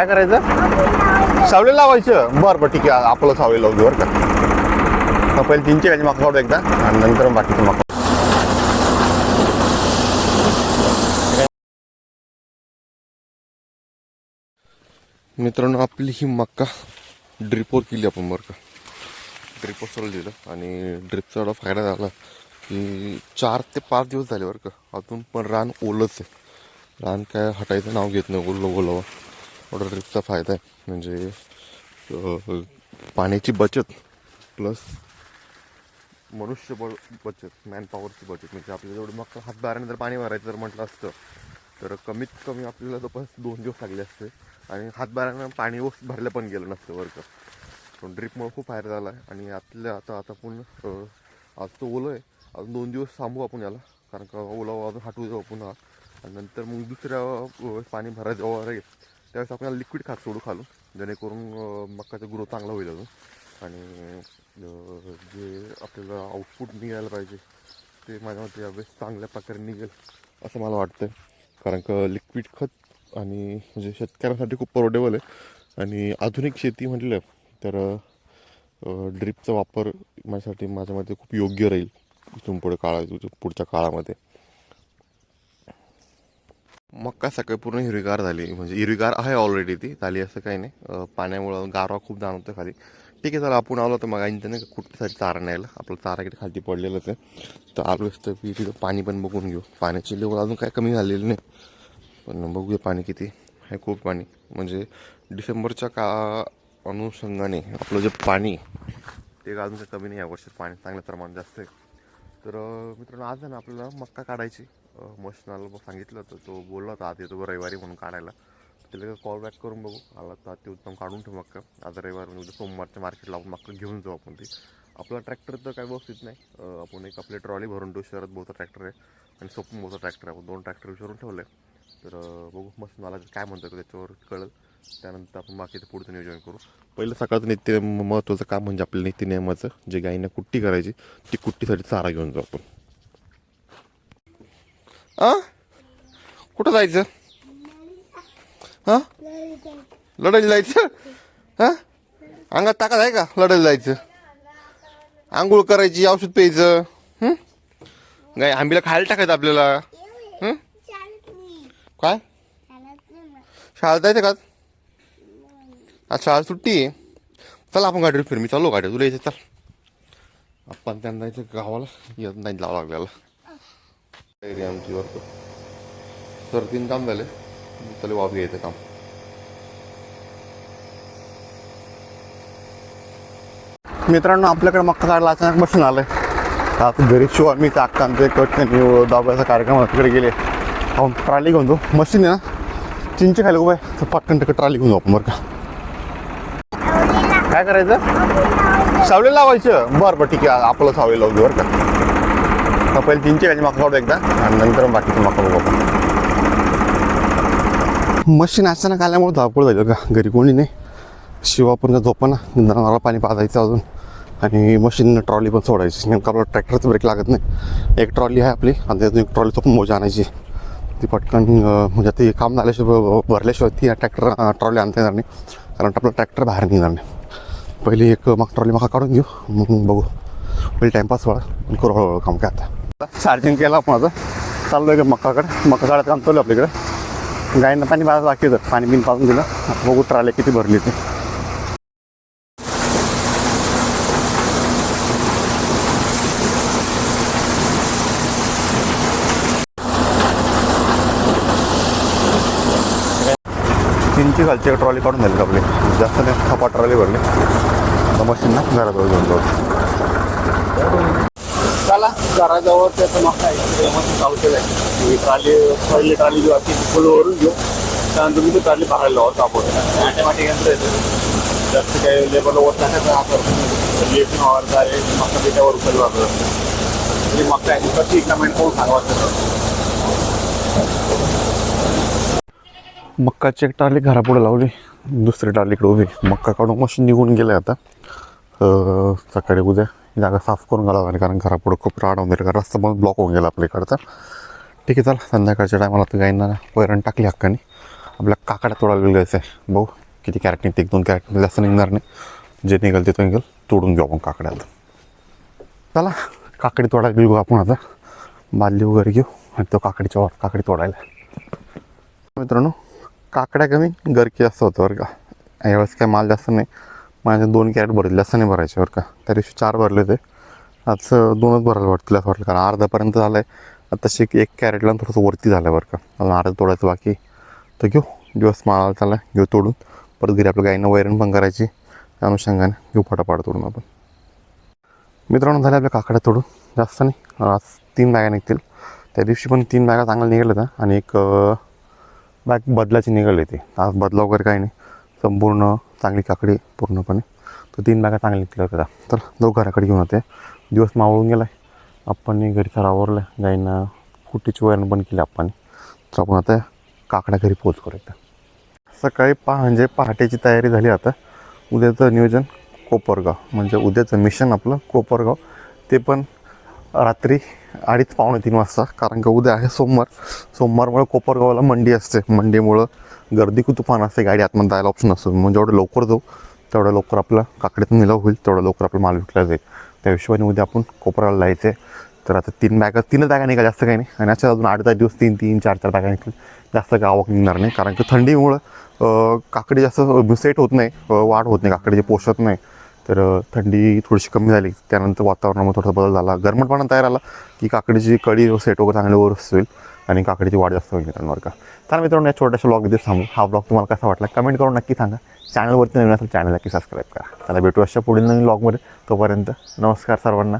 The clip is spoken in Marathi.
काय करायचं? सावली लावायचं. बरं बरं ठीक आहे. आपलं सावली लावू बरं का. मग पहिले तीनशे गायची मका काढू एकदा. आणि नंतर बाकीचं मका मित्रांनो आपली ही मक्का ड्रिपवर केली आपण बरं का. ड्रिपवर सरळ दिलं आणि ड्रिपचा एवढा फायदा झाला की चार ते पाच दिवस झाले बरं का. अजून पण रान ओलंच आहे. रान काय हटायचं नाव घेत नाही ओलं ओलावं. वॉटर ड्रिपचा फायदा आहे. म्हणजे पाण्याची बचत प्लस मनुष्यबळ बचत मॅनपॉवरची बचत. म्हणजे आपल्याला जेवढं मग हातभाराने जर पाणी भरायचं जर म्हटलं असतं तर कमीत कमी आपल्याला जवळपास दोन दिवस लागले असते. आणि हातभारानं पाणी वस्त भरलं पण गेलं नसतं बरं पण ड्रिपमुळे खूप फायदा झाला आहे. आणि आतल्या आता आता पण आज तो ओलं आहे. अजून दोन दिवस थांबू आपण याला. कारण का ओला अजून हटवू जाऊ पुन्हा आणि नंतर मग दुसऱ्या पाणी भरायचं वगैरे त्यावेळेस आपण लिक्विड खात सोडू खालून. जेणेकरून अं, मकाचा ग्रो चांगला होईल अजून. आणि जे आपल्याला आउटपुट निघायला पाहिजे ते माझ्या मते यावेळेस चांगल्या प्रकारे निघेल असं मला वाटतं कारण का लिक्विड खत आणि म्हणजे शेतकऱ्यांसाठी खूप परवडेबल आहे. आणि आधुनिक शेती म्हटलं तर ड्रिपचा वापर माझ्यासाठी माझ्या मते खूप योग्य राहील. इथून पुढे काळा पुढच्या काळामध्ये. मक्का सकाळी पूर्ण हिरवीगार झाली. म्हणजे हिरवीगार आहे ऑलरेडी ती. झाली असं काही नाही. पाण्यामुळं गारवा खूप जाणवतं खाली. ठीक आहे चला आपण आलो तर मग. आईने नाही का चारा न्यायला. आपलं चारा इकडे खाली पडलेलंच आहे. तर आलो असतं की तिथं पाणी पण बघून घेऊ. पाण्याची लेवल अजून काय कमी झालेली नाही. पण बघूया पाणी किती आहे. खूप पाणी. म्हणजे डिसेंबरच्या का अनुषंगाने आपलं जे पाणी ते अजून काही कमी नाही या वर्षात. पाणी चांगल्या प्रमाणात जास्त आहे. तर मित्रांनो आज आहे ना आपल्याला मक्का काढायची. मशनाला सांगितलं होतं तो बोलला होता आधी येतो रविवारी म्हणून काढायला. त्याला कॉल बॅक करून बघू. आला तर ते उत्तम काढून ठेवू मक्का. आज रविवार म्हणजे उद्या सोमवारच्या मार्केटला आपण मक्का घेऊन जाऊ आपण ते. आपला ट्रॅक्टर तर काही व्यवस्थित नाही. आपण एक आपली ट्रॉली भरून ठेवू. शहरात बहुता ट्रॅक्टर आहे आणि सोपून बहुता ट्रॅक्टर आहे. आपण दोन ट्रॅक्टर विचारून ठेवले तर बघू मस्त मला काय म्हणतो त्याच्यावर कळेल. त्यानंतर आपण बाकीचं पुढचं नियोजन करू. पहिलं सकाळचं नित्य महत्त्वाचं काम म्हणजे आपल्या नित्य नियमाचं जे गायींना कुट्टी करायची ती कुट्टीसाठी चारा घेऊन जाऊ आपण. आ कुठं जायचं? हां? लढायला जायचं? हां? अंगात ताकद आहे का लढायला जायचं? आंघोळ करायची औषध प्यायचं नाही आंबीला खायला टाकायचं आपल्याला. काय? शाळा जायचं का आज? शाळा सुट्टी आहे. चल आपण गाडीवर फिर. मी चालू गाडी तुला यायचं चल. आपण त्यांना जायचं गावाला येत नाही लावा लागल्याला एरिया आमची वाटतं तर तीन काम झाले. चले वाफ घ्यायचं काम. मित्रांनो आपल्याकडे मक्का काढला अचानक बसून आलंय. आता घरी शिवाय मी त्या अक्कांचे कट नाही दाबायचा कार्यक्रम तिकडे गेले. आपण ट्राली घेऊन जाऊ. मशीन आहे ना? चिंचे खायला उभं आहे. तर पटकन तिकडे ट्राली घेऊन जाऊ आपण बरं का? काय करायचं? सावली लावायचं. बरं बरं ठीक आहे. आपलं सावली लावू बरं का? पहिले तीनशे गायची माका काढू एकदा आणि नंतर मग बाकीचं बघू. आपण मशीन अचानक आल्यामुळे धावपळ झाली का घरी कोणी नाही. शिवा पण झोपा ना जनावराला पाणी पाजायचं अजून. आणि मशीन ट्रॉली पण सोडायची. नेमका आपल्याला ट्रॅक्टरचं ब्रेक लागत नाही. एक ट्रॉली आहे आपली आणि त्यातून एक ट्रॉली पण मोजा आणायची. ती पटकन म्हणजे ते काम झाल्याशिवाय भरल्याशिवाय ती ट्रॅक्टर ट्रॉली आणता येणार नाही. कारण आपलं ट्रॅक्टर बाहेर निघणार नाही. पहिली एक मग ट्रॉली मका काढून घेऊ. मग बघू. पहिले टाईमपास व्हा करू हळूहळू काम काय आता. चार्जिंग केलं आपण आता. चाललो आहे मक्काकडे. मक्का काढत काम चालू आपल्याकडे गायींना पाणी पाजायला बाकी होतं पाणी बिन पाजून दिलं. बघू ट्राले किती भरली ते. तीनची खालची ट्रॉली काढून झाली आपली. जास्त नाही खपा ट्रॉली भरली. आता मशीन ना घराजवळ घेऊन जाऊ. चला घराजवळ त्याचं मग काय चालू केलं आहे ट्राली पहिली ट्राली जेव्हा ती फुलवरून घेऊ. त्यानंतर मी ती ट्राली भरायला लावतो आपण ऑटोमॅटिक यंत्र येतं जास्त काही लेबर होत नाही तर आपण लेट आहे मका त्याच्यावर उचल वापरत मग काय कशी कमेंट करून सांगावं मक्काची एक ट्राली घरापुढे लावली. दुसरी ट्राली इकडे उभी. मक्का काढून मशीन निघून गेले आता. अं, सकाळी उद्या. जागा साफ करून घालावं लागेल कारण घरापुढं खूप राड होऊन कारण रस्ता पण ब्लॉक होऊन गेला आपल्या इकडचा ठीक आहे चला. संध्याकाळच्या टायमाला तर गाईंना वैरण टाकली हक्काने. आपल्या काकड्या तोडायला जायचं आहे भाऊ किती कॅरेट निघते एक दोन कॅरेट म्हणजे जास्त निघणार नाही. जे निघेल ते तो निघेल. तोडून घेऊ आपण काकड्याला. चला काकडी तोडायला गेलो आपण आता. बादली वगैरे घेऊ आणि तो काकडीच्या वर काकडी तोडायला. मित्रांनो काकड्या कमी गरकी जास्त होतं बरं का. यावेळेस काय माल जास्त नाही. माझ्या दोन कॅरेट भरले जास्त नाही भरायचे बरं का. त्या दिवशी चार भरले होते. आज दोनच भरायला वाटतील असं वाटलं. कारण अर्धापर्यंत झालं आहे तशी एक कॅरेटला थोडंसं वरती झालं बरं का. अजून अर्धा तोडायचं बाकी. तर घेऊ. दिवस माळाला चालला घेऊ तोडून. परत घरी आपल्या गाईंना वैरण पण करायची. त्या अनुषंगाने घेऊ फटाफट तोडून आपण. मित्रांनो झाले आपल्या काकड्या तोडून. जास्त नाही. आज तीन बॅगा निघतील. त्या दिवशी पण तीन बॅगा चांगल्या निघाल्या होत्या. आणि एक बॅग बदलाची निघाली होती. आज बदला वगैरे काही नाही. संपूर्ण चांगली काकडी पूर्णपणे. तर तीन बॅगा चांगल्या निघल्या होत्या तर दोघ घराकडे घेऊन होते दिवस मावळून गेला आहे आपण घरी खरं आवरलं गाईंना कुटीची वैरण बंद केली आपण. तर आपण आता काकड्या घरी पोच करू एकदा सकाळी पहा म्हणजे पहाटेची तयारी झाली आता. उद्याचं नियोजन कोपरगाव. म्हणजे उद्याचं मिशन आपलं कोपरगाव. ते पण रात्री अडीच पावणे तीन वाजता कारण का उद्या आहे सोमवार. सोमवारमुळे कोपरगावला मंडी असते. मंडीमुळं गर्दी खूप तुफान असते गाडी आतमध्ये जायला ऑप्शन असतो मग जेवढं लवकर जाऊ तेवढं लवकर आपलं काकडीतून निलाव होईल तेवढं लवकर आपला माल विकला जाईल. त्या हिशोबाने उद्या आपण कोपराला जायचं आहे. तर आता तीन बॅगा तीनच बॅगा निघा जास्त काही नाही. आणि अशा अजून आठ दहा दिवस तीन तीन चार चार बॅगा निघतील. जास्त काही आवक निघणार नाही. कारण की थंडीमुळं काकडी जास्त सेट होत नाही वाढ होत नाही काकडीचे पोषत नाही. तर थंडी थोडीशी कमी झाली. त्यानंतर वातावरणामध्ये थोडासा बदल झाला. गरमटपणा तयार आला की काकडीची कडी सेट वगैरे चांगली वर होईल आणि काकडीची वाढ जास्त होईल मित्रांवर का. तर मित्रांनो या छोट्याशा ब्लॉग इथे थांबू. हा ब्लॉग तुम्हाला कसा वाटला कमेंट करून नक्की सांगा. चॅनलवरती नवीन असेल चॅनल नक्की सबस्क्राईब करा. त्याला भेटू अशा पुढील नवीन ब्लॉगमध्ये तोपर्यंत नमस्कार सर्वांना.